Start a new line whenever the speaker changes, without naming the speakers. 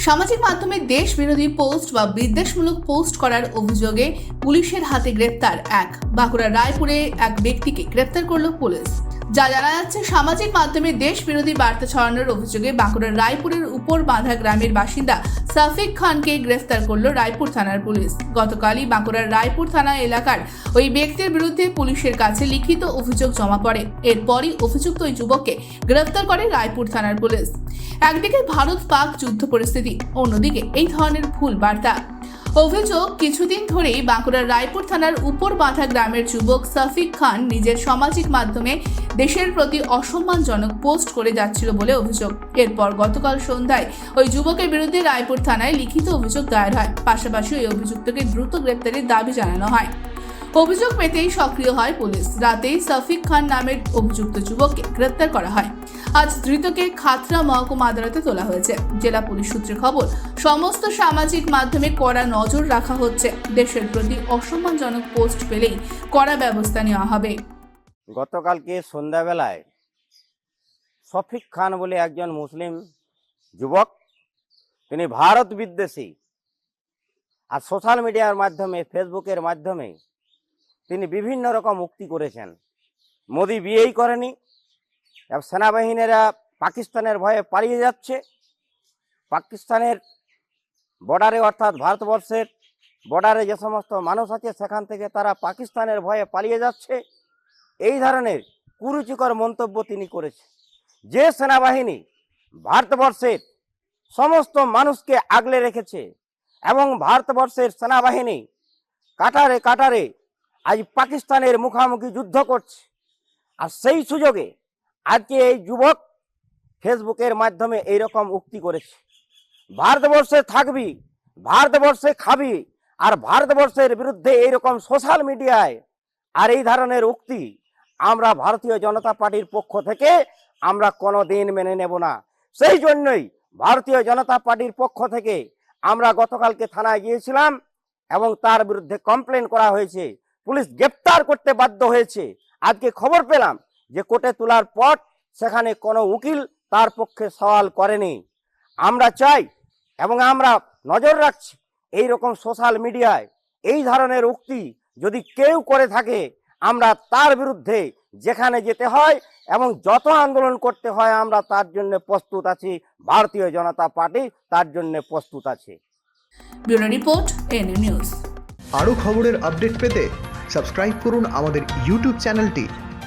সামাজিক মাধ্যমে দেশ বিরোধী পোস্ট বা বিদ্বেষমূলক পোস্ট করার অভিযোগে পুলিশের হাতে গ্রেপ্তার এক। বাঁকুড়ার রায়পুরে এক ব্যক্তিকে গ্রেপ্তার করল পুলিশ। যা জানা যাচ্ছে, সামাজিক মাধ্যমে দেশ বিরোধী বার্তা ছড়ানোর অভিযোগে বাঁকুড়ার রায়পুরের উপর বাঁধা গ্রামের বাসিন্দা সাফিক খানকে গ্রেফতার করল রায়পুর থানার পুলিশ। গতকালই বাঁকুড়ার রায়পুর থানা এলাকার ওই ব্যক্তির বিরুদ্ধে পুলিশের কাছে লিখিত অভিযোগ জমা পড়ে। এরপরই অভিযুক্ত ওই যুবককে গ্রেফতার করে রায়পুর থানার পুলিশ। একদিকে ভারত পাক যুদ্ধ পরিস্থিতি, অন্যদিকে এই ধরনের ভুল বার্তা। অভিযোগ, কিছুদিন ধরেই বাঁকুড়ার রায়পুর থানার উপর বাঁধা গ্রামের যুবক সাফিক খান নিজের সামাজিক মাধ্যমে দেশের প্রতি অসম্মানজনক পোস্ট করে যাচ্ছিল বলে অভিযোগ। এরপর গতকাল সন্ধ্যায় ওই যুবকের বিরুদ্ধে রায়পুর থানায় লিখিত অভিযোগ দায়ের হয়। পাশাপাশি ওই অভিযুক্তকে দ্রুত গ্রেপ্তারের দাবি জানানো হয়। অভিযোগ পেতেই সক্রিয় হয় পুলিশ। রাতেই সফিক খান নামের অভিযুক্ত যুবককে গ্রেপ্তার করা হয়। আজ ধৃতকে খাতড়া মহকুমা আদালতে তোলা হয়েছে। জেলা পুলিশ সূত্রে খবর, সমস্ত সামাজিক মাধ্যমে কড়া নজর রাখা হচ্ছে। দেশের প্রতি অসম্মানজনক পোস্ট পেলেই কড়া ব্যবস্থা নেওয়া হবে।
গতকালকে সন্ধ্যাবেলায় শফিক খান বলে একজন মুসলিম যুবক, তিনি ভারত বিদ্বেষী আর সোশ্যাল মিডিয়ার মাধ্যমে, ফেসবুকের মাধ্যমে তিনি বিভিন্ন রকম মুক্তি করেছেন। মোদি বিয়েই করেনি সেনাবাহিনীরা পাকিস্তানের ভয়ে পালিয়ে যাচ্ছে। পাকিস্তানের বর্ডারে অর্থাৎ ভারতবর্ষের বর্ডারে যে সমস্ত মানুষ আছে, সেখান থেকে তারা পাকিস্তানের ভয়ে পালিয়ে যাচ্ছে। এই ধরনের কুরুচিকর মন্তব্য তিনি করেছে। যে সেনাবাহিনী ভারতবর্ষের সমস্ত মানুষকে আগলে রেখেছে এবং ভারতবর্ষের সেনাবাহিনী কাটারে কাটারে আজ পাকিস্তানের মুখামুখি যুদ্ধ করছে, আর সেই সুযোগে আজকে এই যুবক ফেসবুকের মাধ্যমে এইরকম উক্তি করেছে। ভারতবর্ষে থাকবি, ভারতবর্ষে খাবি আর ভারতবর্ষের বিরুদ্ধে এইরকম সোশ্যাল মিডিয়ায় আর এই ধরনের উক্তি আমরা ভারতীয় জনতা পার্টির পক্ষ থেকে আমরা কোনো দিন মেনে নেব না। সেই জন্যই ভারতীয় জনতা পার্টির পক্ষ থেকে আমরা গতকালকে থানায় গিয়েছিলাম এবং তার বিরুদ্ধে কমপ্লেন করা হয়েছে। পুলিশ গ্রেপ্তার করতে বাধ্য হয়েছে। আজকে খবর পেলাম যে কোর্টে তোলার পর সেখানে কোনো উকিল তার পক্ষে সওয়াল করেনি। আমরা চাই এবং আমরা নজর রাখছি এই রকম সোশ্যাল মিডিয়ায় এই ধরনের উক্তি যদি কেউ করে থাকে আমরা তার বিরুদ্ধে যেখানে যেতে হয় এবং যত আন্দোলন করতে হয় আমরা তার জন্য প্রস্তুত আছি। ভারতীয় জনতা পার্টি তার জন্য প্রস্তুত আছে।
Bureau report NA news.
আরও খবরের আপডেট পেতে সাবস্ক্রাইব করুন আমাদের ইউটিউব চ্যানেলটি।